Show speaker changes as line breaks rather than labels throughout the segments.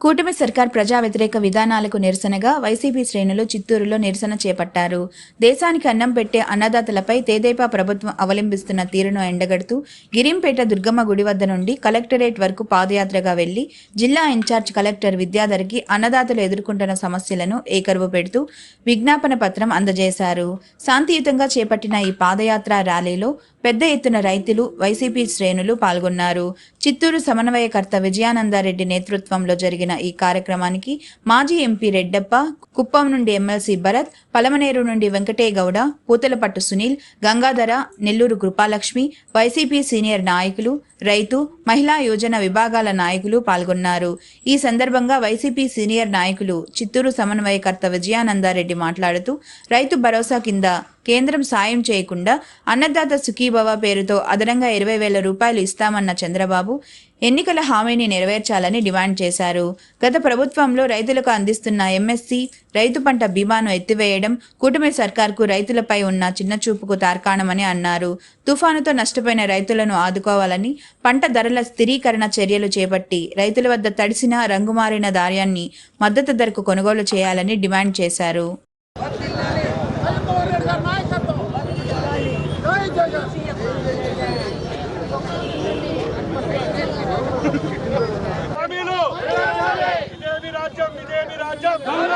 కూటమి సర్కార్ ప్రజా వ్యతిరేక విధానాలకు నిరసనగా వైసీపీ శ్రేణులు చిత్తూరులో నిరసన చేపట్టారు. దేశానికి అన్నం పెట్టే అన్నదాతలపై తేదేపా ప్రభుత్వం అవలంబిస్తున్న తీరును ఎండగడుతూ గిరింపేట దుర్గమ్మ గుడి వద్ద నుండి కలెక్టరేట్ వరకు పాదయాత్రగా వెళ్ళి జిల్లా ఇన్ఛార్జ్ కలెక్టర్ విద్యాధర్కి అన్నదాతలు ఎదుర్కొంటున్న సమస్యలను ఏకరువు పెడుతూ విజ్ఞాపన పత్రం అందజేశారు. శాంతియుతంగా చేపట్టిన ఈ పాదయాత్ర ర్యాలీలో పెద్ద ఎత్తున రైతులు వైసీపీ శ్రేణులు పాల్గొన్నారు. చిత్తూరు సమన్వయకర్త విజయానందారెడ్డి నేతృత్వంలో జరిగిన ఈ కార్యక్రమానికి మాజీ ఎంపీ రెడ్డప్ప కుప్పం నుండి ఎమ్మెల్సీ భరత్ పలమనేరు నుండి వెంకటే గౌడ పూతలపట్టు సునీల్ గంగాధర నెల్లూరు కృపాలక్ష్మి వైసీపీ సీనియర్ నాయకులు రైతు మహిళా యోజన విభాగాల నాయకులు పాల్గొన్నారు. ఈ సందర్భంగా వైసీపీ సీనియర్ నాయకులు చిత్తూరు సమన్వయకర్త విజయానందారెడ్డి మాట్లాడుతూ రైతు భరోసా కింద కేంద్రం సాయం చేయకుండా అన్నదాత సుఖీభవ పేరుతో అదనంగా ఇరవై వేల రూపాయలు ఇస్తామన్న చంద్రబాబు ఎన్నికల హామీని నెరవేర్చాలని డిమాండ్ చేశారు. గత ప్రభుత్వంలో రైతులకు అందిస్తున్న ఎంఎస్సి రైతు పంట బీమాను ఎత్తివేయడం కూటమి సర్కార్కు రైతులపై ఉన్న చిన్నచూపుకు తార్కాణమని అన్నారు. తుఫానుతో నష్టపోయిన రైతులను ఆదుకోవాలని పంట ధరల స్థిరీకరణ చర్యలు చేపట్టి రైతుల వద్ద తడిసిన రంగుమారిన ధాన్యాన్ని మద్దతు ధరకు కొనుగోలు చేయాలని డిమాండ్ చేశారు.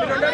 జగన్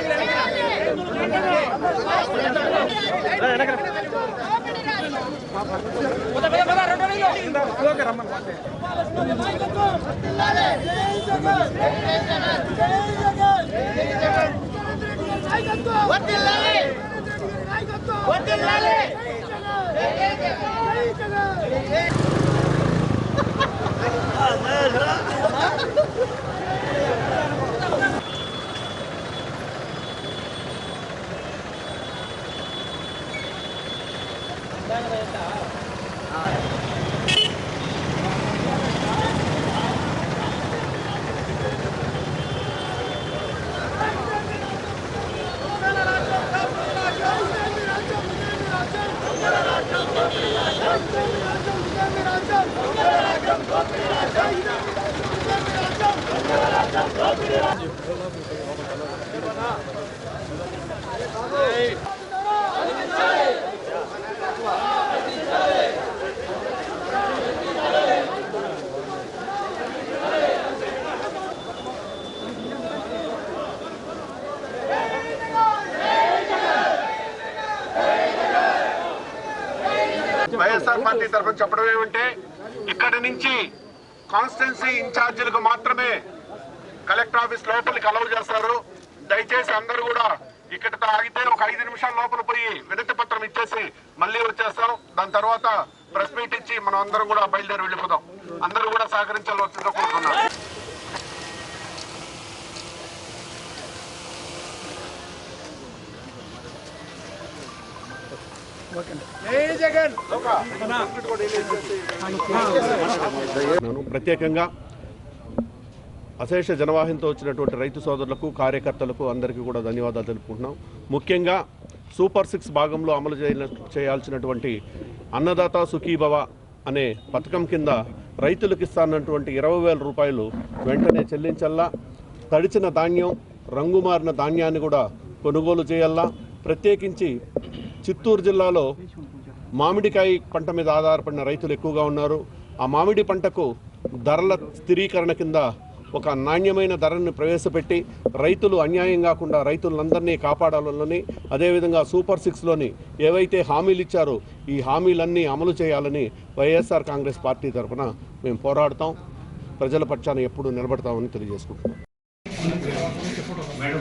వైఎస్ఆర్ పార్టీ తరఫున చెప్పడం ఏమంటే ఇక్కడి నుంచి కాన్స్టిట్యున్సీ ఇన్ఛార్జీలకు మాత్రమే కలెక్టర్ ఆఫీస్ లోపలికి అలౌ చేస్తారు. దయచేసి అందరూ కూడా ఇక్కడ ఆగితే ఒక ఐదు నిమిషాల లోపల పోయి వినతి పత్రం ఇచ్చేసి మళ్ళీ వచ్చేస్తాం. దాని తర్వాత ప్రెస్ మీట్ ఇచ్చి మనం అందరం కూడా బయలుదేరి వెళ్ళిపోదాం అందరూ కూడా సహకరించాల్సిందిగా కోరుతున్నాం.
నేను ప్రత్యేకంగా అశేష జనవాహంతో వచ్చినటువంటి రైతు సోదరులకు కార్యకర్తలకు అందరికీ కూడా ధన్యవాదాలు తెలుపుకుంటున్నాం. ముఖ్యంగా సూపర్ సిక్స్ భాగంలో అమలు చేయ చేయాల్సినటువంటి అన్నదాత సుఖీభవ అనే పథకం కింద రైతులకు ఇస్తానటువంటి ఇరవై వేల రూపాయలు వెంటనే చెల్లించల్లా. తడిచిన ధాన్యం రంగుమారిన ధాన్యాన్ని కూడా కొనుగోలు చేయాలా ప్రత్యేకించి చిత్తూరు జిల్లాలో మామిడికాయ పంట మీద ఆధారపడిన రైతులు ఎక్కువగా ఉన్నారు. ఆ మామిడి పంటకు ధరల స్థిరీకరణ కింద ఒక నాణ్యమైన ధరను ప్రవేశపెట్టి రైతులు అన్యాయం కాకుండా రైతులందరినీ కాపాడాలని అదేవిధంగా సూపర్ సిక్స్లోని ఏవైతే హామీలు ఇచ్చారో ఈ హామీలన్నీ అమలు చేయాలని వైఎస్ఆర్ కాంగ్రెస్ పార్టీ తరఫున మేము పోరాడతాం. ప్రజల పక్షాన ఎప్పుడు నిలబడతామని తెలియజేసుకుంటున్నాం.
Madam.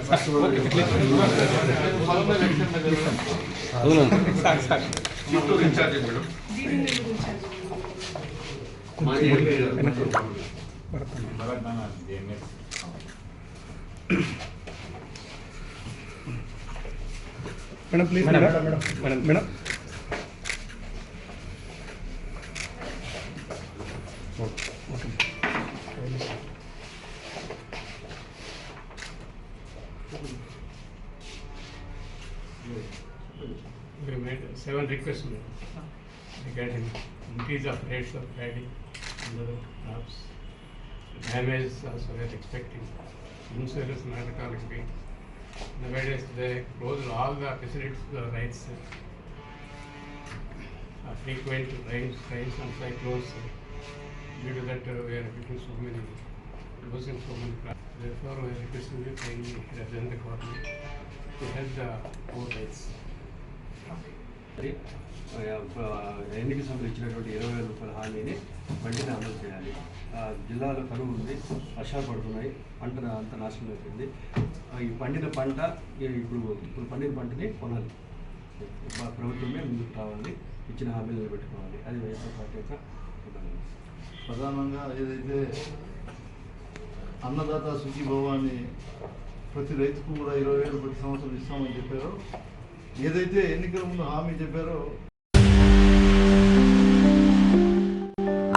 Madam please madam madam madam
We made seven requests regarding increase of rates of paddy and other crops. damage as we were expecting. Insurance not calling Nowadays they closed all the facilities to the rights. Uh, frequent rains, rains and cyclones. Uh, due to that uh, we are getting so many, losing so many plants. Therefore we are requesting you kindly represent the government to help the poor rights.
మరి, ఎన్నిక సభలు ఇచ్చినటువంటి ఇరవై వేల రూపాయల హామీని వెంటనే అమలు చేయాలి. ఆ, జిల్లాలో కరువు ఉంది వర్షాలు పడుతున్నాయి పంట అంత నాశనం అయిపోయింది. ఈ పండిన పంట ఇప్పుడు ఇప్పుడు పండిన పంటని కొనాలి. ప్రభుత్వమే ముందుకు రావాలి ఇచ్చిన హామీలు నిలబెట్టుకోవాలి. అది వైఎస్ఆర్ పార్టీ యొక్క
ప్రధానంగా ఏదైతే అన్నదాత సుఖీభవ అని ప్రతి రైతుకు కూడా ఇరవై వేలు ప్రతి సంవత్సరం ఇస్తామని చెప్పారో ఏదైతే ఎన్నికల ముందు హామీ చెప్పారో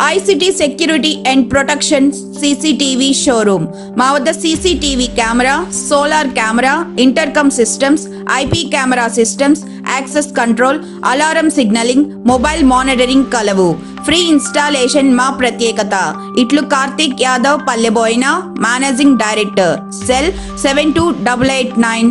ICT security and protection CCTV showroom. మా వద్ద CCTV camera solar camera intercom systems IP camera systems access control alarm signalling mobile monitoring కలవు. ఫ్రీ ఇన్స్టాలేషన్ మా ప్రత్యేకత. ఇట్లు Karthik Yadav Palleboina managing director. Cell seven two double eight nine